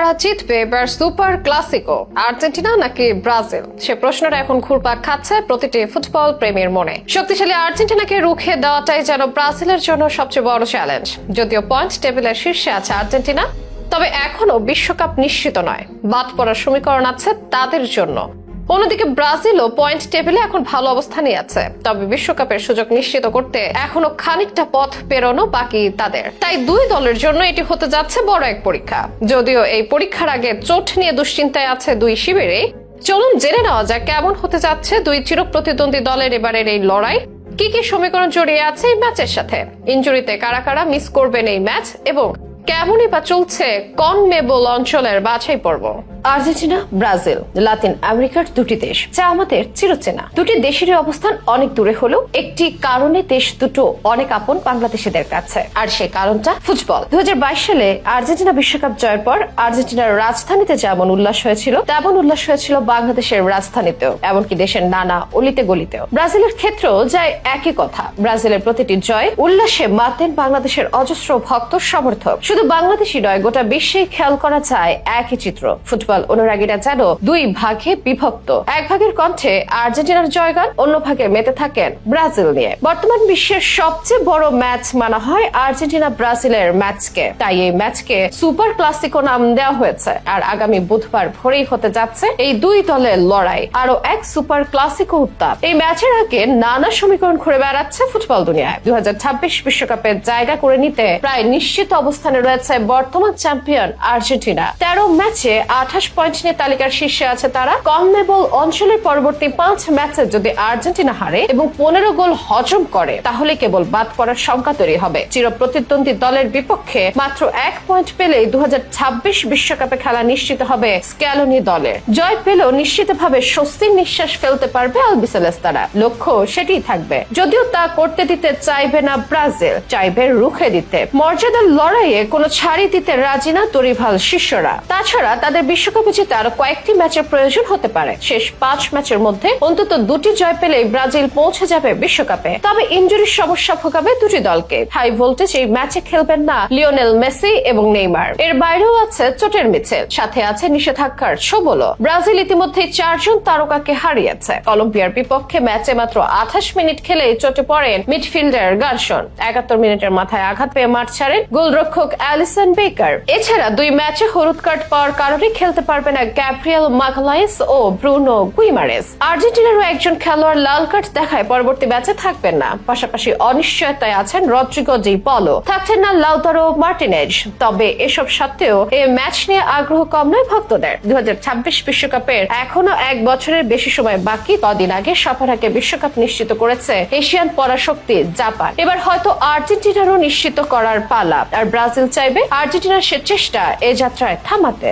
কারা জিতবে এবার সুপার ক্লাসিকো। আর্জেন্টিনা নাকি ব্রাজিল? সে প্রশ্নটা এখন ঘুরপাক খাচ্ছে প্রতিটি ফুটবল প্রেমীর মনে। শক্তিশালী আর্জেন্টিনাকে রুখে দেওয়াটাই যেন ব্রাজিলের জন্য সবচেয়ে বড় চ্যালেঞ্জ। যদিও পয়েন্ট টেবিলের শীর্ষে আছে আর্জেন্টিনা, তবে এখনও বিশ্বকাপ নিশ্চিত নয়। বাদ পড়ার সমীকরণ আছে তাদের জন্য। অন্যদিকে ব্রাজিলও পয়েন্ট টেবিলে এখন ভালো অবস্থানে আছে। তবে বিশ্বকাপের সুযোগ নিশ্চিত করতে এখনও খানিকটা পথ পেরোনো বাকি তাদের। তাই দুই দলের জন্য এটি হতে যাচ্ছে বড় এক পরীক্ষা। যদিও এই পরীক্ষার আগে চোট নিয়ে দুশ্চিন্তায় আছে দুই শিবিরে। চলুন জেনে নেওয়া যাক কেমন হতে যাচ্ছে দুই চিরপ্রতিদ্বন্দ্বী দলের এবারের এই লড়াই। কি কি সমীকরণ জড়িয়ে আছে এই ম্যাচের সাথে? ইঞ্জুরিতে কারা কারা মিস করবেন এই ম্যাচ? এবং কেমনই বা চলছে কনমেবল অঞ্চলের বাছাই পর্ব আর্জেন্টিনা, ব্রাজিল, লাতিন আমেরিকার দুটি দেশ। যা আমাদের চিরচেনা। দুটি দেশেরই অবস্থান অনেক দূরে হলেও একটি কারণে দেশ দুটো অনেক আপন বাংলাদেশিদের কাছে। আর সে কারণটা ফুটবল। দু হাজার বাইশ সালে আর্জেন্টিনা বিশ্বকাপ জয়ের পর আর্জেন্টিনার রাজধানীতে যেমন উল্লাস হয়েছিল, তেমন উল্লাস হয়েছিল বাংলাদেশের রাজধানীতেও, এমনকি দেশের নানা অলিতে গলিতেও। ব্রাজিলের ক্ষেত্রেও যায় একই কথা। ব্রাজিলের প্রতিটি জয় উল্লাসে মাতেন বাংলাদেশের অজস্র ভক্ত সমর্থক শুধু বাংলাদেশি নয়, গোটা বিশ্বেই খেয়াল করা যায় একই চিত্র। ফুটবল অনুরাগীরা যেন দুই ভাগে বিভক্ত। এক ভাগের কণ্ঠে আর্জেন্টিনার জয়গান, অন্য ভাগে মেতে থাকেন ব্রাজিল নিয়ে। বর্তমান বিশ্বের সবচেয়ে বড় ম্যাচ মানা হয় আর্জেন্টিনা ব্রাজিলের ম্যাচকে। তাই এই ম্যাচকে সুপার ক্লাসিকো নাম দেওয়া হয়েছে। আর আগামী বুধবার ভোরেই হতে যাচ্ছে এই দুই দলের লড়াই। আরও এক সুপার ক্লাসিকো উত্তাপ। এই ম্যাচের আগে নানা সমীকরণ ঘুরে বেড়াচ্ছে ফুটবল দুনিয়ায়। দু বিশ্বকাপের জায়গা করে নিতে প্রায় নিশ্চিত অবস্থানে রয়েছে বর্তমান চ্যাম্পিয়ন আর্জেন্টিনা। তেরো ম্যাচে আঠাশ পয়েন্ট নিয়ে তালিকার শীর্ষে আছে তারা। কনমেবল অঞ্চলের পরবর্তী পাঁচ ম্যাচে যদি আর্জেন্টিনা হারে এবং পনেরো গোল হজম করে, তাহলে কেবল বাদ পড়ার সংখ্যা তৈরি হবে। চির প্রতিদ্বন্দ্বী দলের বিপক্ষে মাত্র এক পয়েন্ট পেলেই দু বিশ্বকাপে খেলা নিশ্চিত হবে স্ক্যালোনি দলের জয় পেলেও নিশ্চিতভাবে স্বস্তির নিঃশ্বাস ফেলতে পারবে আলবিসেলেস তারা লক্ষ্য সেটিই থাকবে। যদিও তা করতে দিতে চাইবে না ব্রাজিল, চাইবে রুখে দিতে। মর্যাদার লড়াইয়ে কোনো ছাড়ি দিতে রাজি না তরিভাল শিষ্যরা। তাছাড়া তাদের বিশ্বকাপে আরও কয়েকটি ম্যাচের প্রয়োজন হতে পারে। শেষ পাঁচ ম্যাচের মধ্যে অন্তত দুটি জয় পেলেই ব্রাজিল পৌঁছে যাবে বিশ্বকাপে। তবে ইঞ্জুরির সমস্যা ভোগাবে দুটি দলকে। হাই ভোল্টেজ এই ম্যাচে খেলবেন না লিওনেল মেসি এবং নেইমার। এর বাইরেও আছে চোটের মিছিল। সাথে আছে নিষেধাজ্ঞার ছবলও। ব্রাজিল ইতিমধ্যে চারজন তারকাকে হারিয়েছে। কলম্বিয়ার বিপক্ষে ম্যাচে মাত্র আঠাশ মিনিট খেলে চোটে পড়েন মিডফিল্ডার গার্সন। একাত্তর মিনিটের মাথায় আঘাত পেয়ে মাঠ ছাড়েন গোলরক্ষক অ্যালিসন বেকার। এছাড়া দুই ম্যাচে হলুদ কার্ড পাওয়ার কারণে খেলতে পারবে না গ্যাব্রিয়েল মাগালাইস ও ব্রুনো গুইমারেস আর্জেন্টিনারও একজন খেলোয়াড় লাল কার্ড দেখায় পরবর্তী ম্যাচে থাকবেন না। পাশাপাশি অনিশ্চয়তায় আছেন রদ্রিগো জি পলো। থাকছেন না লাউতারো মার্টিনেজ। তবে এসব সত্ত্বেও এই ম্যাচ নিয়ে আগ্রহ কম নয় ভক্তদের। দু বিশ্বকাপের এখনও এক বছরের বেশি সময় বাকি। কদিন আগে সফর আগে বিশ্বকাপ নিশ্চিত করেছে এশিয়ান পরাশক্তি জাপান। এবার হয়তো আর্জেন্টিনারও নিশ্চিত করার পালা। আর ব্রাজিল চাইবে আর্জেন্টিনার সে চেষ্টা এ যাত্রায় থামাতে।